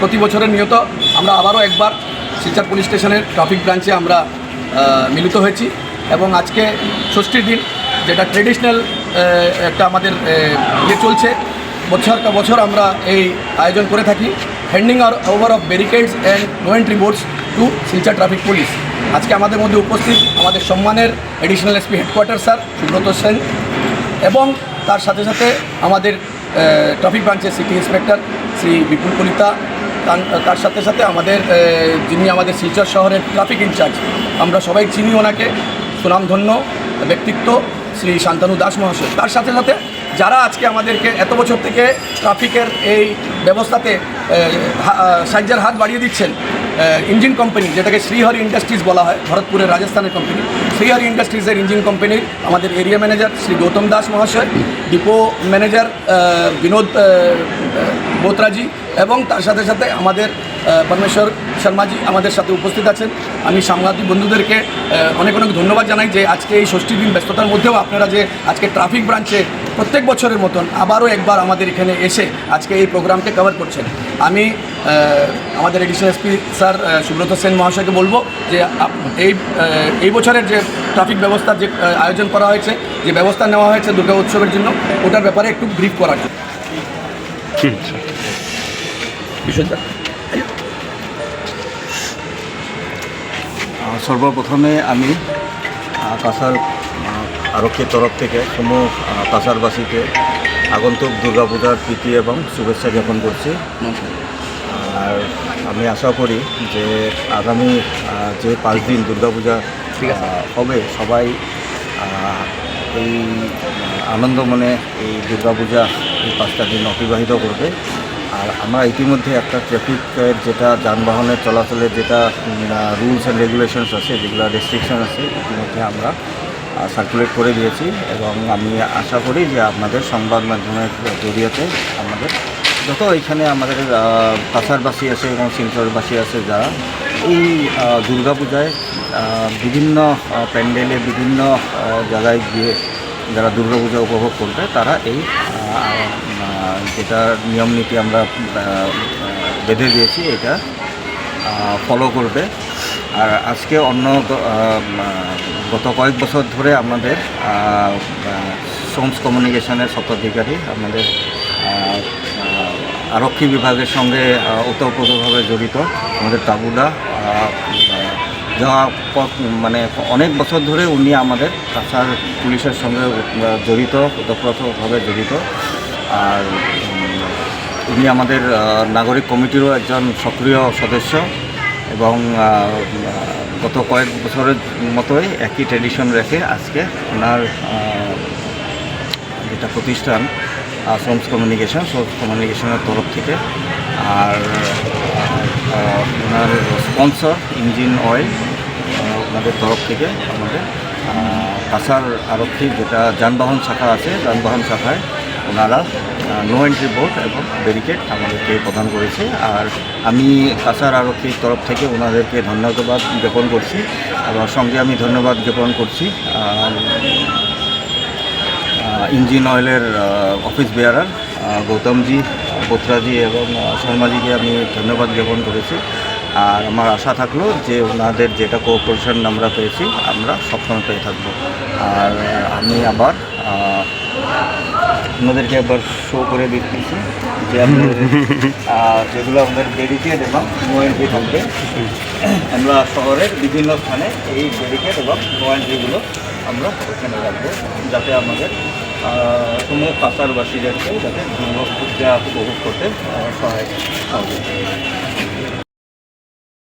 প্রতি বছরের নিয়ত আমরা আবারও একবার শিলচর পুলিশ স্টেশনের ট্রাফিক ব্রাঞ্চে আমরা মিলিত হয়েছি এবং আজকে ষষ্ঠীর দিন যেটা ট্রেডিশনাল একটা আমাদের ইয়ে চলছে, বছর কা বছর আমরা এই আয়োজন করে থাকি handing R over of barricades and no entry boards to Silchar traffic police. আজকে আমাদের মধ্যে উপস্থিত আমাদের সম্মানের additional SP headquarter sir Subrata Sen এবং তার সাথে সাথে আমাদের ট্রাফিক ব্রাঞ্চের সিটি ইন্সপেক্টর শ্রী বিপুল কলিতা তার- সাথে সাথে আমাদের যিনি আমাদের শিলচর শহরের ট্রাফিক ইনচার্জ আমরা সবাই চিনি ওনাকে। সুনামধন্য ব্যক্তিত্ব শ্রী শান্তানু দাস মহাশয়। তার সাথে সাথে যারা আজকে আমাদেরকে এত বছর থেকে ট্রাফিকের এই ব্যবস্থাতে সাহায্যের হাত বাড়িয়ে দিচ্ছেন ইঞ্জিন কোম্পানি যেটাকে শ্রীহরি ইন্ডাস্ট্রিজ বলা হয়, ভরতপুরের রাজস্থানের কোম্পানি শ্রীহরি ইন্ডাস্ট্রিজের ইঞ্জিন কোম্পানির আমাদের এরিয়া ম্যানেজার শ্রী গৌতম দাস মহাশয় ডিপো ম্যানেজার বিনোদ বোত্রাজি, এবং তার সাথে সাথে আমাদের পরমেশ্বর শর্মাজি আমাদের সাথে উপস্থিত আছেন। আমি সাংবাদিক বন্ধুদেরকে অনেক অনেক ধন্যবাদ জানাই যে আজকে এই ষষ্ঠী দিন ব্যস্ততার মধ্যেও আপনারা যে আজকে ট্রাফিক ব্রাঞ্চে প্রত্যেক বছরের মতন আবারও একবার আমাদের এখানে এসে আজকে এই প্রোগ্রামকে কভার করছেন। আমি আমাদের additional SP sir Subrata Sen মহাশয়কে বলব যে এই এই বছরের যে ট্রাফিক ব্যবস্থার যে আয়োজন করা হয়েছে যে ব্যবস্থা নেওয়া হয়েছে দুর্গা উৎসবের জন্য ওটার ব্যাপারে একটু ব্রিফ করার জন্য। সর্বপ্রথমে আমি কাছার আরক্ষীর তরফ থেকে কোনো কাছারবাসীকে আগন্তুক দুর্গাপূজার প্রীতি এবং শুভেচ্ছা জ্ঞাপন করছি। আর আমি আশা করি যে আগামী যে পাঁচ দিন দুর্গাপূজা ঠিক হবে সবাই এই আনন্দ মনে এই দুর্গাপূজা এই পাঁচটা দিন অতিবাহিত করবে। আর আমরা ইতিমধ্যে একটা ট্রাফিকের যেটা যানবাহনের চলাচলের যেটা রুলস অ্যান্ড রেগুলেশনস আছে, যেগুলো রেস্ট্রিকশন আছে, ইতিমধ্যে আমরা সার্কুলেট করে দিয়েছি এবং আমি আশা করি যে আপনাদের সংবাদ মাধ্যমের জরিয়াতে আমাদের যত এখানে আমাদের কাছারবাসী আছে এবং শিলচরবাসী আছে যারা, এই দুর্গাপূজায় বিভিন্ন প্যান্ডেলে বিভিন্ন জায়গায় গিয়ে যারা দুর্গাপূজা উপভোগ করবে, তারা এই যেটা নিয়ম নীতি আমরা বেঁধে দিয়েছি, এটা ফলো করবে। আর আজকে অন্য গত কয়েক বছর ধরে আমাদের সোমস কমিউনিকেশনের স্বত্বাধিকারী, আমাদের আরক্ষী বিভাগের সঙ্গে ওতপ্রোতভাবে জড়িত, আমাদের তাবুদা পথ- মানে অনেক বছর ধরে উনি আমাদের কাছার পুলিশের সঙ্গে জড়িত, ওতপ্রোতভাবে জড়িত। আর উনি আমাদের নাগরিক কমিটিরও একজন সক্রিয় সদস্য এবং গত কয়েক বছরের মতোই একই ট্রেডিশন রেখে আজকে ওনার যেটা প্রতিষ্ঠান সোমস কমিউনিকেশন, সোমস কমিউনিকেশনের তরফ থেকে। আর ওনার স্পন্সর ইঞ্জিন অয়েল ওনাদের তরফ থেকে আমাদের। কাছার আরক্ষী যেটা যানবাহন শাখা আছে যানবাহন শাখায় ওনারা নো এন্ট্রি বোর্ড এবং ব্যারিকেড আমাদেরকে প্রদান করেছে। আর আমি কাছার আরক্ষীর তরফ থেকে ওনাদেরকে ধন্যবাদ জ্ঞাপন করছি। আর সঙ্গে আমি ধন্যবাদ জ্ঞাপন করছি আহ, ইঞ্জিন অয়েলের অফিস বেয়ারার গৌতমজি বোত্রাজি এবং শর্মাজিকে আমি ধন্যবাদ জ্ঞাপন করেছি। আর আমার আশা থাকল যে ওনাদের যেটা কোঅপারেশন আমরা পেয়েছি, আমরা সবসময় পেয়ে থাকব। আর আমি আবার আপনাদেরকে একবার শো করে দিচ্ছি যে আপনাদের যেগুলো আমাদের ব্যারিকেড এবং নো এন্ট্রি থাকবে, আমরা শহরের বিভিন্ন স্থানে এই ব্যারিকেড এবং নো এন্ট্রিগুলো আমরা ওখানে রাখব, যাতে আমাদের আহ, কোনো কাছারবাসীদেরকে যাতে পূজা উপভোগ করতে সহায়ক হবে